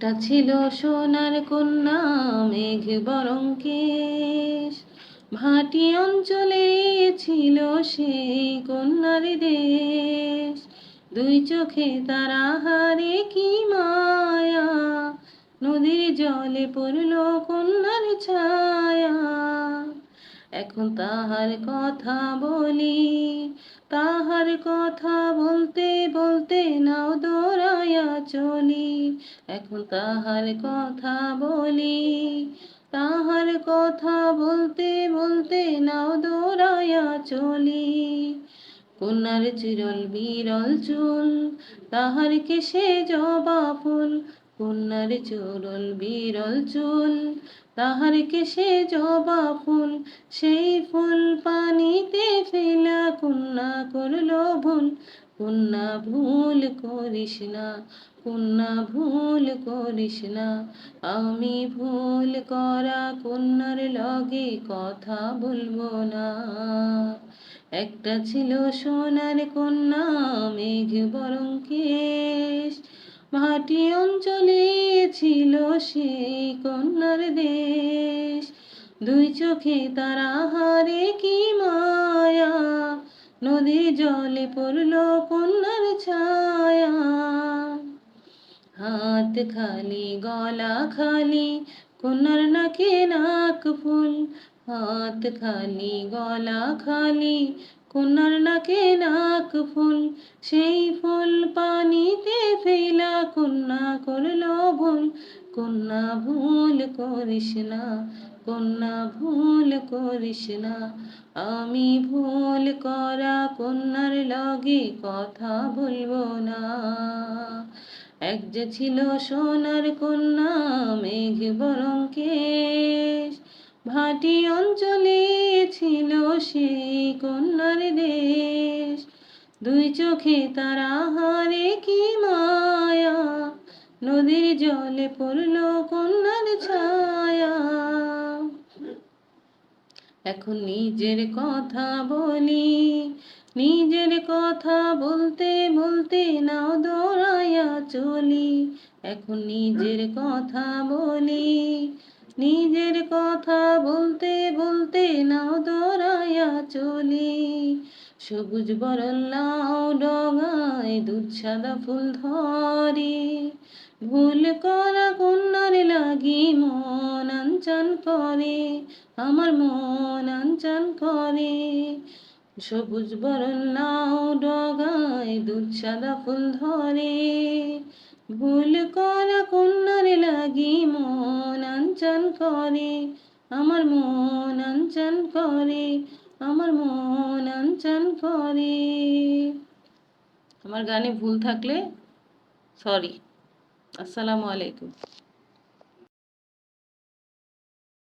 একটা ছিল সোনার কন্যা মেঘ বরঙ্কেশ। কেশ ভাটি অঞ্চলে ছিল সেই কন্যার দেশ। দুই চোখে তারা হারে কি মায়া, নদীর জলে পড়ল কন্যার ছায়া। এখন তাহার কথা বলি, তাহার কথা বলতে বলতে নাও দৌড়াইয়া চলি। এখন তাহার কথা বলি, তাহার কথা বলতে বলতে নাও দৌড়াইয়া চলি। কন্যার চিরল বিরল চুল, তাহার কেশে জবা ফুল কন্যার চুরল বিরল চুল, তাহার কেশে জবা ফুল, সেই ফুল পানিতে ফেলা কন্যা করল ভুল। কন্যা ভুল করিস না, কন্যা ভুল করিস না, আমি ভুল করা কন্যার লগে কথা বলব না। একটা ছিল সোনার কন্যা, মেঘ বরং কেশ ভাটি অঞ্চলে ছিল সেই কন্যার দেশ। দুই চোখে তারা হারে কি মায়া নদীর জলে পড়ল কন্যার ছায়া। হাত খালি, গলা খালি, কন্যার নাকে নাক ফুল। হাত খালি, গলা খালি, কন্যার নাকে নাক ফুল, সেই ফুল পানিতে ফেলা কন্যা করল ভুল। কন্যা ভুল করিস না, কন্যা ভুল করিস না। আমি ভুল করা কন্যার লগে কথা বলব না। এক যে ছিল সোনার কন্যা, মেঘ বরং কেশ ভাটি অঞ্চলে ছিল সেই কন্যার দেশ। দুই চোখে তারা হারে কি মায়া? নদীর জলে পড়ল কন্যার ছায়া। এখন নিজের কথা বলি, নিজের কথা বলতে বলতে নাও দৌড়াইয়া চলি। এখন নিজের কথা বলি, নিজের কথা বলতে বলতে নাও দৌড়াইয়া চলি। সবুজ নাও ডগায় দুধ, সাদা ফুল ধরে। ভুল করা কন্যার লাগি মন আঞ্চান করে, আমার মন আঞ্চান করে। সবুজ বরণ ডগায় দুধ, সাদা ফুল ধরে। ভুল করা কন্যার লাগি মন আঞ্চান করে, আমার মন আঞ্চান করে। আমার মন আঞ্চান করে। আমার গানে ভুল থাকলে সরি আসসালামু আলাইকুম।